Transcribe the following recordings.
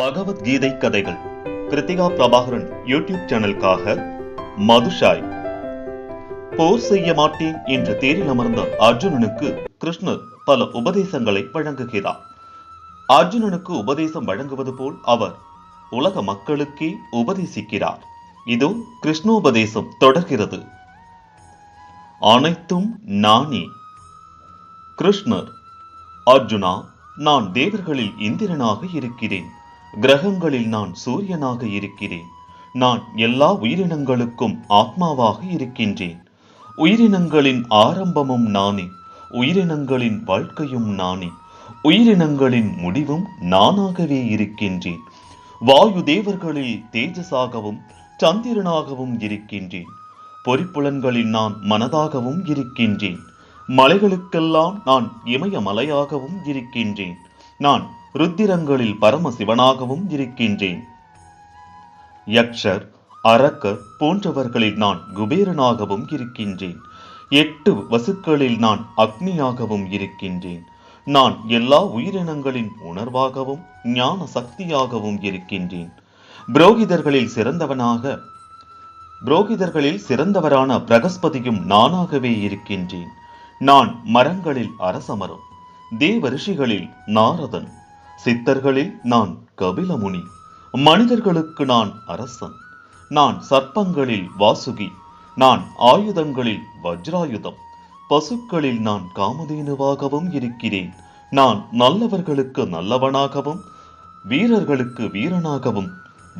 பகவத்கீதை கதைகள். கிருத்திகா பிரபாகரன் யூடியூப் சேனலுக்காக மதுஷாய் போர் செய்ய மாட்டேன் என்று தேரில் அமர்ந்த அர்ஜுனனுக்கு கிருஷ்ணர் பல உபதேசங்களை வழங்குகிறார். அர்ஜுனனுக்கு உபதேசம் வழங்குவது போல் அவர் உலக மக்களுக்கே உபதேசிக்கிறார். இதோ கிருஷ்ணோபதேசம் தொடர்கிறது. அனைத்தும் நானே. கிருஷ்ணர் அர்ஜுனா நான் தேவர்களில் இந்திரனாக இருக்கிறேன். கிரகங்களில் நான் சூரியனாக இருக்கிறேன். நான் எல்லா உயிரினங்களுக்கும் ஆத்மாவாக இருக்கின்றேன். உயிரினங்களின் ஆரம்பமும் நானே. உயிரினங்களின் வாழ்க்கையும் நானே. உயிரினங்களின் முடிவும் நானாகவே இருக்கின்றேன். வாயு தேவர்களில் தேஜஸாகவும் சந்திரனாகவும் இருக்கின்றேன். பொறிப்புலன்களில் நான் மனதாகவும் இருக்கின்றேன். மலைகளுக்கெல்லாம் நான் இமயமலையாகவும் இருக்கின்றேன். நான் ருத்திரங்களில் பரமசிவனாகவும் இருக்கின்றேன். யக்ஷர் அரக்கர் போன்றவர்களில் நான் குபேரனாகவும் இருக்கின்றேன். எட்டு வசுக்களில் நான் அக்னியாகவும் இருக்கின்றேன். நான் எல்லா உயிரினங்களின் உணர்வாகவும் ஞான சக்தியாகவும் இருக்கின்றேன். புரோகிதர்களில் சிறந்தவனாக புரோகிதர்களில் சிறந்தவரான பிரகஸ்பதியும் நானாகவே இருக்கின்றேன். நான் மரங்களில் அரசமரம் தேவ ரிஷிகளில் நாரதன் சித்தர்களில் நான் கபிலமுனி மனிதர்களுக்கு நான் அரசன் நான் சர்ப்பங்களில் வாசுகி நான் ஆயுதங்களில் வஜ்ராயுதம் பசுக்களில் நான் காமதேனுவாகவும் இருக்கிறேன் நான் நல்லவர்களுக்கு நல்லவனாகவும் வீரர்களுக்கு வீரனாகவும்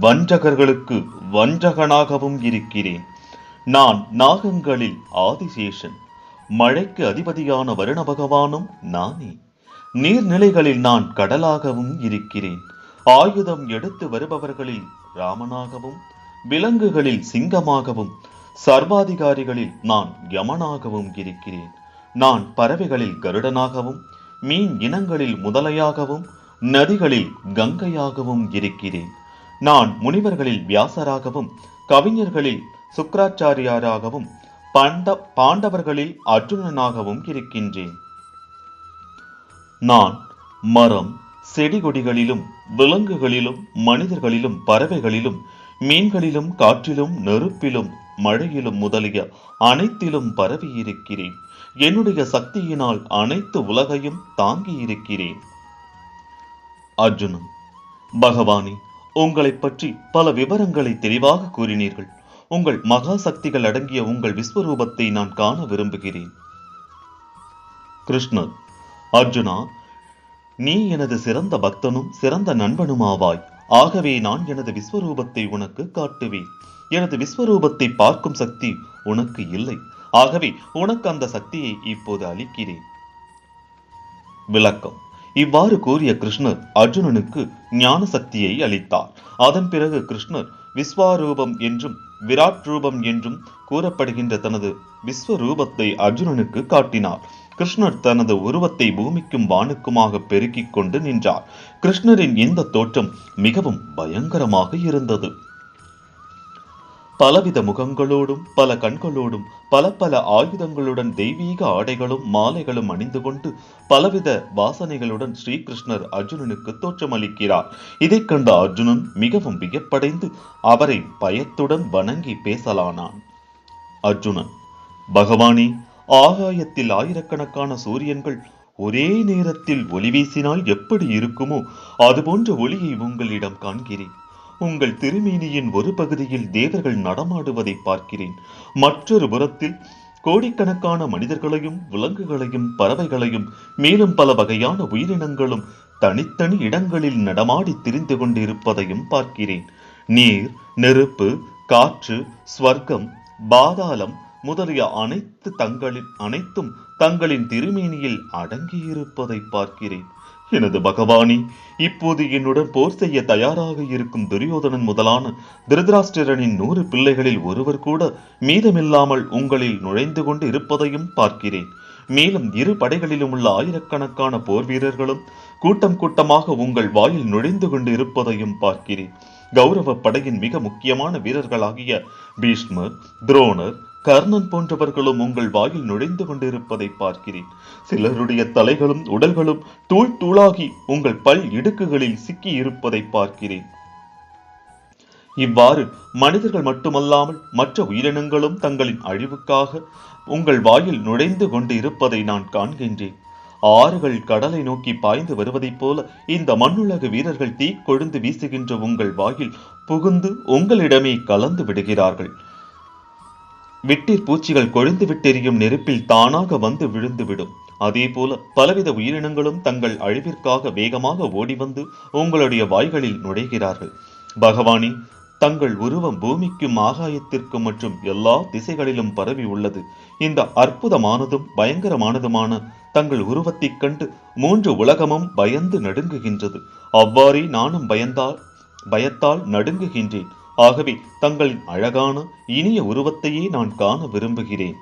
வஞ்சகர்களுக்கு வஞ்சகனாகவும் இருக்கிறேன். நான் நாகங்களில் ஆதிசேஷன் மழைக்கு அதிபதியான வருண பகவானும் நானே. நீர்நிலைகளில் நான் கடலாகவும் இருக்கிறேன். ஆயுதம் எடுத்து வருபவர்களில் ராமனாகவும் விலங்குகளில் சிங்கமாகவும் சர்வாதிகாரிகளில் நான் யமனாகவும் இருக்கிறேன். நான் பறவைகளில் கருடனாகவும் மீன் இனங்களில் முதலையாகவும் நதிகளில் கங்கையாகவும் இருக்கிறேன். நான் முனிவர்களில் வியாசராகவும் கவிஞர்களில் சுக்கராச்சாரியாராகவும் பண்ட பாண்டவர்களில் அர்ஜுனனாகவும் இருக்கின்றேன். நான் மரம் செடி கொடிகளிலும் விலங்குகளிலும் மனிதர்களிலும் பறவைகளிலும் மீன்களிலும் காற்றிலும் நெருப்பிலும் மழையிலும் முதலிய அனைத்திலும் பரவி இருக்கிறேன் என்னுடைய சக்தியினால் அனைத்து உலகையும் தாங்கி இருக்கிறேன் அர்ஜுனன் பகவானே உங்களைப் பற்றி பல விவரங்களை தெளிவாக கூறினீர்கள். உங்கள் மகா சக்திகள் அடங்கிய உங்கள் விஸ்வரூபத்தை நான் காண விரும்புகிறேன். கிருஷ்ணர் அர்ஜுனா நீ எனது சிறந்த பக்தனும் சிறந்த நண்பனுமாவாய். ஆகவே நான் எனது விஸ்வரூபத்தை உனக்கு காட்டுவேன். எனது விஸ்வரூபத்தை பார்க்கும் சக்தி உனக்கு இல்லை. ஆகவே உனக்கு அந்த சக்தியை இப்போது அளிக்கிறேன். விளக்கம். இவ்வாறு கூறிய கிருஷ்ணர் அர்ஜுனனுக்கு ஞான சக்தியை அளித்தார். அதன் பிறகு கிருஷ்ணர் விஸ்வாரூபம் என்றும் விராட் ரூபம் என்றும் கூறப்படுகின்ற தனது விஸ்வரூபத்தை அர்ஜுனனுக்கு காட்டினார். கிருஷ்ணர் தனது உருவத்தை பூமிக்கும் வானுக்குமாக பெருக்கிக் கொண்டு நின்றார். கிருஷ்ணரின் இந்த தோற்றம் மிகவும் பயங்கரமாக இருந்தது. பலவித முகங்களோடும் பல கண்களோடும் பல பல ஆயுதங்களுடன் தெய்வீக ஆடைகளும் மாலைகளும் அணிந்து கொண்டு பலவித வாசனைகளுடன் ஸ்ரீகிருஷ்ணர் அர்ஜுனனுக்கு தோற்றமளிக்கிறார். இதைக் கண்ட அர்ஜுனன் மிகவும் வியப்படைந்து அவரை பயத்துடன் வணங்கி பேசலானான். அர்ஜுனன் பகவானே ஆகாயத்தில் ஆயிரக்கணக்கான சூரியன்கள் ஒரே நேரத்தில் ஒளி வீசினால் எப்படி இருக்குமோ அதுபோன்ற ஒளியை உங்களிடம் காண்கிறேன். உங்கள் திருமேனியின் ஒரு பகுதியில் தேவர்கள் நடமாடுவதை பார்க்கிறேன். மற்றொரு புறத்தில் கோடிக்கணக்கான மனிதர்களையும் விலங்குகளையும் பறவைகளையும் மேலும் பல வகையான உயிரினங்களும் தனித்தனி இடங்களில் நடமாடி திரிந்து கொண்டிருப்பதையும் பார்க்கிறேன். நீர் நெருப்பு காற்று ஸ்வர்க்கம் பாதாளம் முதலிய அனைத்து தங்களின் அனைத்தும் தங்களின் திருமேனியில் அடங்கியிருப்பதை பார்க்கிறேன். எனது பகவானி இப்போது என்னுடன் போர் செய்ய தயாராக இருக்கும் துரியோதனன் முதலான திருதராஷ்டிரனின் நூறு பிள்ளைகளில் ஒருவர் கூட மீதமில்லாமல் உங்களில் நுழைந்து கொண்டு இருப்பதையும் பார்க்கிறேன். மேலும் இரு படைகளிலும் உள்ள ஆயிரக்கணக்கான போர் வீரர்களும் கூட்டம் கூட்டமாக உங்கள் வாயில் நுழைந்து கொண்டு இருப்பதையும் பார்க்கிறேன். கௌரவ படையின் மிக முக்கியமான வீரர்களாகிய பீஷ்மர் துரோணர் கர்ணன் போன்றவர்களும் உங்கள் வாயில் நுழைந்து கொண்டிருப்பதை பார்க்கிறேன். சிலருடைய தலைகளும் உடல்களும் தூள் தூளாகி உங்கள் பல் இடுக்குகளில் சிக்கி இருப்பதை பார்க்கிறேன். இவ்வாறு மனிதர்கள் மட்டுமல்லாமல் மற்ற உயிரினங்களும் தங்களின் அழிவுக்காக உங்கள் வாயில் நுழைந்து கொண்டு இருப்பதை நான் காண்கின்றேன். ஆறுகள் கடலை நோக்கி பாய்ந்து வருவதைப் போல இந்த மண்ணுலக வீரர்கள் தீ கொழுந்து வீசுகின்ற உங்கள் வாயில் புகுந்து உங்களிடமே கலந்து விடுகிறார்கள். விட்டிற் பூச்சிகள் கொழுந்து விட்டெறியும் நெருப்பில் தானாக வந்து விழுந்துவிடும். அதேபோல பலவித உயிரினங்களும் தங்கள் அழிவிற்காக வேகமாக ஓடி வந்து உங்களுடைய வாய்களில் நுழைகிறார்கள். பகவானே தங்கள் உருவம் பூமிக்கும் ஆகாயத்திற்கும் மற்றும் எல்லா திசைகளிலும் பரவி உள்ளது. இந்த அற்புதமானதும் பயங்கரமானதுமான தங்கள் உருவத்தைக் கண்டு மூன்று உலகமும் பயந்து நடுங்குகின்றது. அவ்வாறே நானும் பயந்தால் பயத்தால் நடுங்குகின்றேன். ஆகவே தங்களின் அழகான இனிய உருவத்தையே நான் காண விரும்புகிறேன்.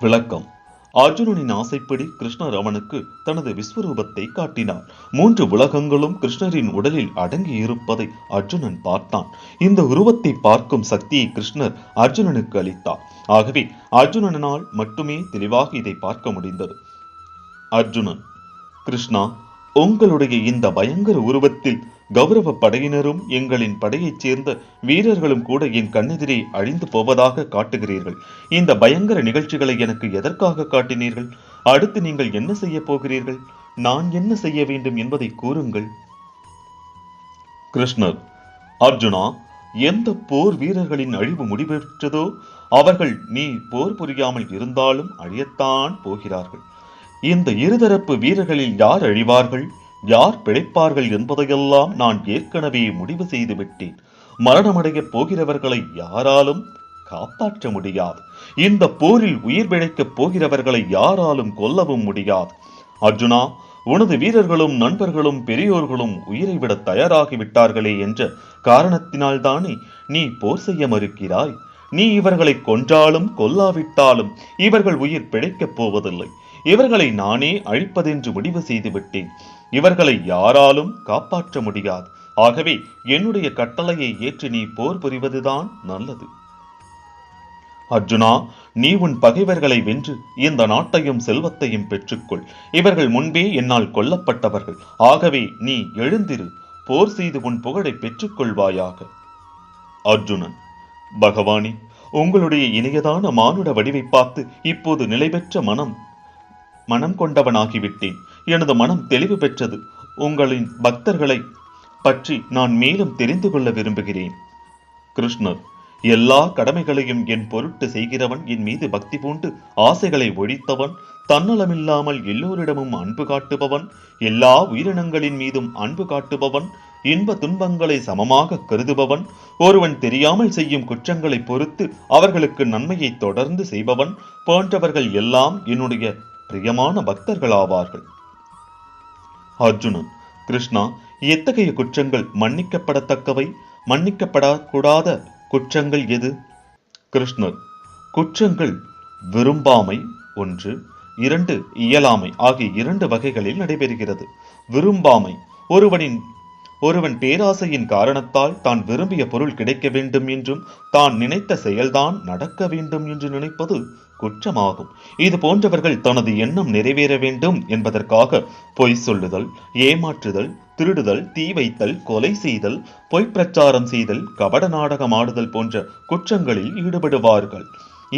விளக்கம். அர்ஜுனனின் ஆசைப்படி கிருஷ்ணர் அவனுக்கு தனது விஸ்வரூபத்தை காட்டினார். மூன்று உலகங்களும் கிருஷ்ணரின் உடலில் அடங்கி இருப்பதை அர்ஜுனன் பார்த்தான். இந்த உருவத்தை பார்க்கும் சக்தியை கிருஷ்ணர் அர்ஜுனனுக்கு அளித்தார். ஆகவே அர்ஜுனனால் மட்டுமே தெளிவாக இதை பார்க்க முடிந்தது. அர்ஜுனன் கிருஷ்ணா உங்களுடைய இந்த பயங்கர உருவத்தில் கௌரவ படையினரும் எங்களின் படையைச் சேர்ந்த வீரர்களும் கூட என் கண்ணெதிரே அழிந்து போவதாக காட்டுகிறீர்கள். இந்த பயங்கர நிகழ்ச்சிகளை எனக்கு எதற்காக காட்டினீர்கள்? அடுத்து நீங்கள் என்ன செய்ய போகிறீர்கள்? நான் என்ன செய்ய வேண்டும் என்பதை கூறுங்கள். கிருஷ்ணர் அர்ஜுனா எந்த போர் வீரர்களின் அழிவு முடிவெற்றதோ அவர்கள் நீ போர் புரியாமல் இருந்தாலும் அழியத்தான் போகிறார்கள். இந்த இருதரப்பு வீரர்களில் யார் அழிவார்கள்? யார் பிழைப்பார்கள் என்பதையெல்லாம் நான் ஏற்கனவே முடிவு செய்துவிட்டேன். மரணமடையப் போகிறவர்களை யாராலும் காப்பாற்ற முடியாது. இந்த போரில் உயிர் பிழைக்கப் போகிறவர்களை யாராலும் கொல்லவும் முடியாது. அர்ஜுனா உனது வீரர்களும் நண்பர்களும் பெரியோர்களும் உயிரை விட தயாராகிவிட்டார்களே என்ற காரணத்தினால்தானே நீ போர் செய்ய மறுக்கிறாய். நீ இவர்களை கொன்றாலும் கொல்லாவிட்டாலும் இவர்கள் உயிர் பிழைக்கப் போவதில்லை. இவர்களை நானே அழிப்பதென்று முடிவு செய்து விட்டேன் இவர்களை யாராலும் காப்பாற்ற முடியாது. ஆகவே என்னுடைய கட்டளையை ஏற்று நீ போர் புரிவதுதான் நல்லது. அர்ஜுனா நீ உன் பகைவர்களை வென்று இந்த நாட்டையும் செல்வத்தையும் பெற்றுக்கொள். இவர்கள் முன்பே என்னால் கொல்லப்பட்டவர்கள். ஆகவே நீ எழுந்திரு. போர் செய்து உன் புகழை பெற்றுக்கொள்வாயாக. அர்ஜுனன் பகவானே உங்களுடைய இணையதான மானுட வடிவை பார்த்து இப்போது நிலை பெற்ற மனம் மனம் கொண்டவனாகிவிட்டேன். எனது மனம் தெளிவு பெற்றது. உங்களின் பக்தர்களை பற்றி நான் மேலும் தெரிந்து கொள்ள விரும்புகிறேன். கிருஷ்ணர் எல்லா கடமைகளையும் என் பொருட்டு செய்கிறவன் என் மீது பக்தி பூண்டு ஆசைகளை ஒழித்தவன் தன்னலமில்லாமல் எல்லோரிடமும் அன்பு காட்டுபவன் எல்லா உயிரினங்களின் மீதும் அன்பு காட்டுபவன் இன்ப துன்பங்களை சமமாக கருதுபவன் ஒருவன் தெரியாமல் செய்யும் குற்றங்களை பொறுத்து அவர்களுக்கு நன்மையை தொடர்ந்து செய்பவன் போன்றவர்கள் எல்லாம் என்னுடைய பிரியமான பக்தர்களாவார்கள். அர்ஜுனன் கிருஷ்ணா எத்தகைய குற்றங்கள் மன்னிக்கப்படத்தக்கவை? மன்னிக்கப்படக்கூடாத குற்றங்கள் எது? கிருஷ்ணர் குற்றங்கள் விரும்பாமை ஒன்று இரண்டு இயலாமை ஆகிய இரண்டு வகைகளில் நடைபெறுகிறது. விரும்பாமை ஒருவனின் ஒருவன் பேராசையின் காரணத்தால் தான் விரும்பிய பொருள் கிடைக்க வேண்டும் என்றும் தான் நினைத்த செயல்தான் நடக்க வேண்டும் என்று நினைப்பது குற்றமாகும். இது போன்றவர்கள் தனது எண்ணம் நிறைவேற வேண்டும் என்பதற்காக பொய் சொல்லுதல் ஏமாற்றுதல் திருடுதல் தீ வைத்தல் கொலை செய்தல் பொய் பிரச்சாரம் செய்தல் கபட நாடகம் ஆடுதல் போன்ற குற்றங்களில் ஈடுபடுவார்கள்.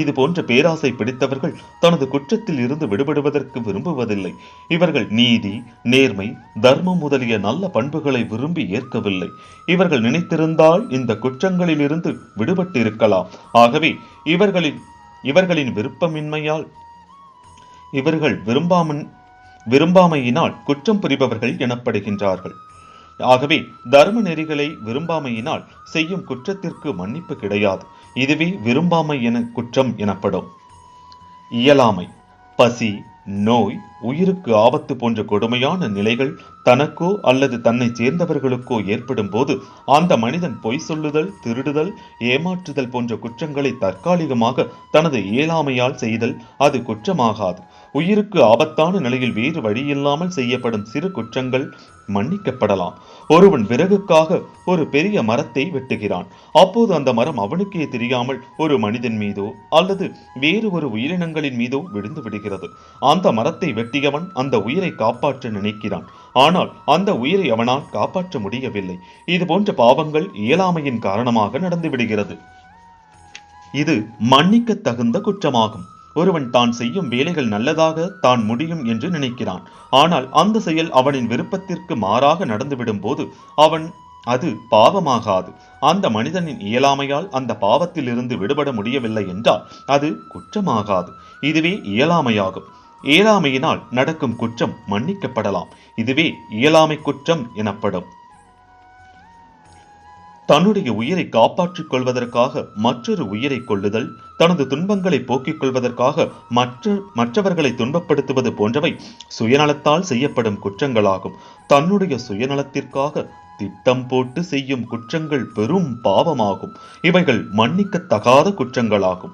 இது போன்ற பேராசை பிடித்தவர்கள் தனது குற்றத்தில் இருந்து விடுபடுவதற்கு விரும்புவதில்லை. இவர்கள் நீதி நேர்மை தர்மம் முதலிய நல்ல பண்புகளை விரும்பி ஏற்கவில்லை. இவர்கள் நினைத்திருந்தால் இந்த குற்றங்களில் இருந்து விடுபட்டு இருக்கலாம் ஆகவே இவர்களின் இவர்களின் விருப்பமின்மையால் இவர்கள் விரும்பாமன் விரும்பாமையினால் குற்றம் புரிபவர்கள் எனப்படுகின்றார்கள். ஆகவே தர்ம நெறிகளை விரும்பாமையினால் செய்யும் குற்றத்திற்கு மன்னிப்பு கிடையாது. இதுவே விரும்பாமை என குற்றம் எனப்படும். இயலாமை பசி நோய் உயிருக்கு ஆபத்து போன்ற கொடுமையான நிலைகள் தனக்கோ அல்லது தன்னை சேர்ந்தவர்களுக்கோ ஏற்படும் போது அந்த மனிதன் பொய் சொல்லுதல் திருடுதல் ஏமாற்றுதல் போன்ற குற்றங்களை தற்காலிகமாக தனது இயலாமையால் செய்தல் அது குற்றமாகாது. உயிருக்கு ஆபத்தான நிலையில் வேறு வழியில்லாமல் செய்யப்படும் சிறு குற்றங்கள் மன்னிக்கப்படலாம். ஒருவன் விறகுக்காக ஒரு பெரிய மரத்தை வெட்டுகிறான். அப்போது அந்த மரம் அவனுக்கே தெரியாமல் ஒரு மனிதன் மீதோ அல்லது வேறு ஒரு உயிரினங்களின் மீதோ விழுந்து விடுகிறது. அந்த மரத்தை வெட்டியவன் அந்த உயிரை காப்பாற்ற நினைக்கிறான். ஆனால் அந்த உயிரை அவனால் காப்பாற்ற முடியவில்லை. இது போன்ற பாவங்கள் இயலாமையின் காரணமாக நடந்து விடுகிறது இது மன்னிக்க தகுந்த குற்றமாகும். ஒருவன் தான் செய்யும் வேலைகள் நல்லதாக தான் முடியும் என்று நினைக்கிறான். ஆனால் அந்த செயல் அவனின் விருப்பத்திற்கு மாறாக நடந்துவிடும் போது அவன் அது பாவமாகாது. அந்த மனிதனின் இயலாமையால் அந்த பாவத்தில் இருந்து விடுபட முடியவில்லை என்றால் அது குற்றமாகாது. இதுவே இயலாமையாகும். இயலாமையினால் நடக்கும் குற்றம் மன்னிக்கப்படலாம். இதுவே இயலாமை குற்றம் எனப்படும். தன்னுடைய உயிரை காப்பாற்றிக் கொள்வதற்காக மற்றொரு உயிரை கொள்ளுதல் தனது துன்பங்களை போக்கிக் கொள்வதற்காக மற்ற மற்றவர்களை துன்பப்படுத்துவது போன்றவை சுயநலத்தால் செய்யப்படும் குற்றங்களாகும். தன்னுடைய சுயநலத்திற்காக திட்டம் போட்டு செய்யும் குற்றங்கள் பெரும் பாவமாகும். இவைகள் மன்னிக்கத்தகாத குற்றங்களாகும்.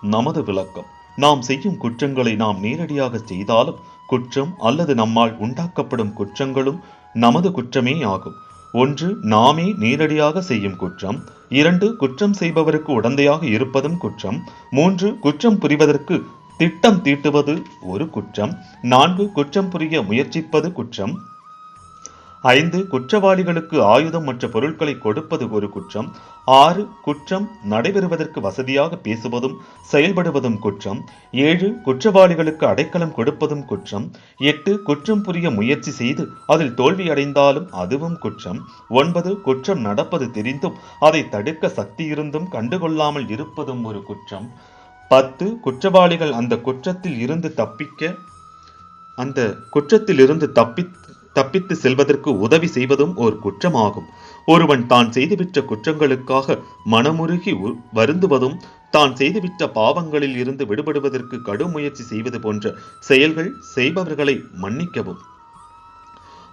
நமது விளக்கம். நாம் செய்யும் குற்றங்களை நாம் நேரடியாக செய்தாலும் குற்றம் அல்லது நம்மால் உண்டாக்கப்படும் குற்றங்களும் நமது குற்றமே ஆகும். ஒன்று நாமே நேரடியாக செய்யும் குற்றம். இரண்டு குற்றம் செய்பவருக்கு உடந்தையாக இருப்பதும் குற்றம். மூன்று குற்றம் புரிவதற்கு திட்டம் தீட்டுவது ஒரு குற்றம். நான்கு குற்றம் புரிய முயற்சிப்பது குற்றம். ஐந்து குற்றவாளிகளுக்கு ஆயுதம் மற்ற பொருட்களை கொடுப்பது ஒரு குற்றம். ஆறு குற்றம் நடைபெறுவதற்கு வசதியாக பேசுவதும் செயல்படுவதும் குற்றம். ஏழு குற்றவாளிகளுக்கு அடைக்கலம் கொடுப்பதும் குற்றம். எட்டு குற்றம் புரிய முயற்சி செய்து அதில் தோல்வியடைந்தாலும் அதுவும் குற்றம். ஒன்பது குற்றம் நடப்பது தெரிந்தும் அதை தடுக்க சக்தி இருந்தும் கண்டுகொள்ளாமல் இருப்பதும் ஒரு குற்றம். பத்து குற்றவாளிகள் அந்த குற்றத்தில் இருந்து தப்பிக்க அந்த குற்றத்தில் இருந்து தப்பி தப்பித்து செல்வதற்கு உதவி செய்வதும் ஒரு குற்றமாகும். ஒருவன் தான் செய்துவிட்ட குற்றங்களுக்காக மனமுருகி உ- வருந்துவதும் தான் செய்துவிட்ட பாவங்களில் இருந்து விடுபடுவதற்கு கடும் முயற்சி செய்வது போன்ற செயல்கள் செய்பவர்களை மன்னிக்கவும்.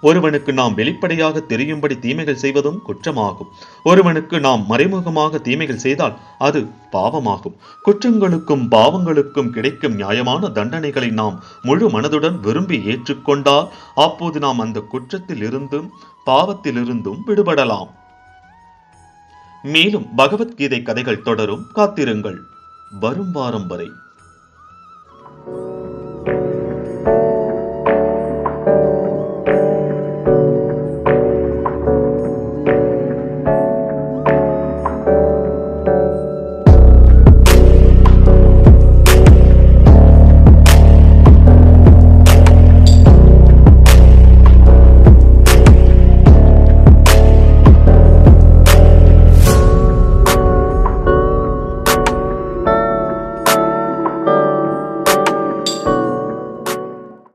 ஒருவனுக்கு நாம் வெளிப்படையாக தெரியும்படி தீமைகள் செய்வதும் குற்றமாகும். ஒருவனுக்கு நாம் மறைமுகமாக தீமைகள் செய்தால் அது பாவமாகும். குற்றங்களுக்கும் பாவங்களுக்கும் கிடைக்கும் நியாயமான தண்டனைகளை நாம் முழு மனதுடன் விரும்பி ஏற்றுக்கொண்டால் அப்போது நாம் அந்த குற்றத்திலிருந்தும் பாவத்திலிருந்தும் விடுபடலாம். மேலும் பகவத்கீதை கதைகள் தொடரும். காத்திருங்கள். வரும் வாரம் வரை.